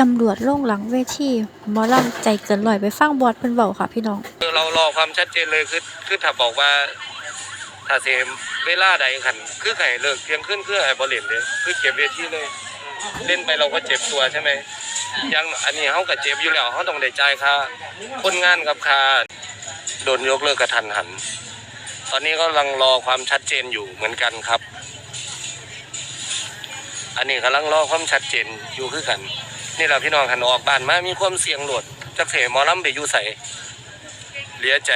ตำรวจลงหลังเวทีหมอลำใจเกินร้อยไปฟังบอดเพิ่นเว้าค่ะพี่น้อง คือเรารอความชัดเจนเลยคือคือถ้าบอกว่าถ้าเสมเวลาใดขันคือไข่เลิกเที่ยงขึ้นคือไอ้บอลเล่นเลยคือเก็บเวทีเลย เล่นไปเราก็เจ็บตัวใช่ไหมยังอันนี้เขาก็เจ็บอยู่แล้วเขาต้องได้จ่ายค่าคนงานกับค่าโดนยกเลิกกระทันหัน ตอนนี้ก็กำลังรอความชัดเจนอยู่เหมือนกันครับ อันนี้กำลังรอความชัดเจนอยู่คือกัน นี่แหละพี่น้องหันออกบ้านมามีความเสี่ยงโหลดจักเสมอลำไปอยู่ใส่เหลียใจ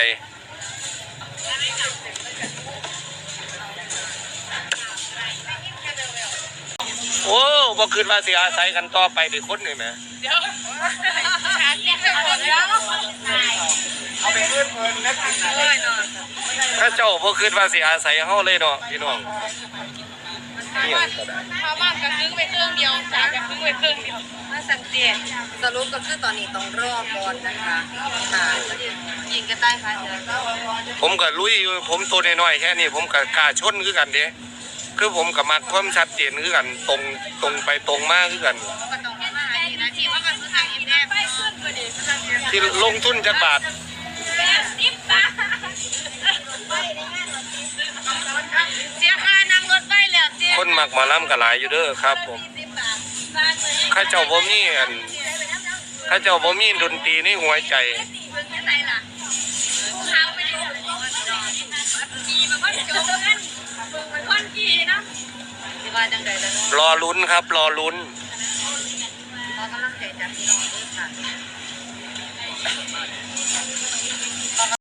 โอ้บ่คืนว่าสิอาศัยกันต่อไปเป็นคนนี่แหมเอาไปขึ้นเพิ่นแล้วกินอะ ถ้าเจ้าบ่คืนว่าสิอาศัยเฮาเลยเนาะพี่น้องนี่หยังก็ได้ชาวบ้านก็ซื้อไปเครื่องเดียวสาวก็ซื้อไปเครื่องเดียวมาสังเกตสรุปก็คือตอนนี้ต้องรอก่อนนะคะค่ะยิงกันได้ค่ะเดี๋ยวผมก็ลุยอยู่ผมตัวน้อยๆแค่นี้ผมก็กล้าชนคือกันเด้คือผมก็มักความชัดเจนคือกันตรงตรงไปตรงมาคือกันก็ต้องมาหาทีนาทีว่าก็คือทางอินแน่ไปขึ้นก็ดีที่ลงทุนจักบาท คนมักมาล้ำกันหลายอยู่เด้อครับ ผมข้าเจ้าบ่มีอันข้าเจ้าบ่มีดนตรีนี่หัวใจรอลุ้นครับ รอลุ้นรอกำลังใจจากพี่น้อด้วยค่ะ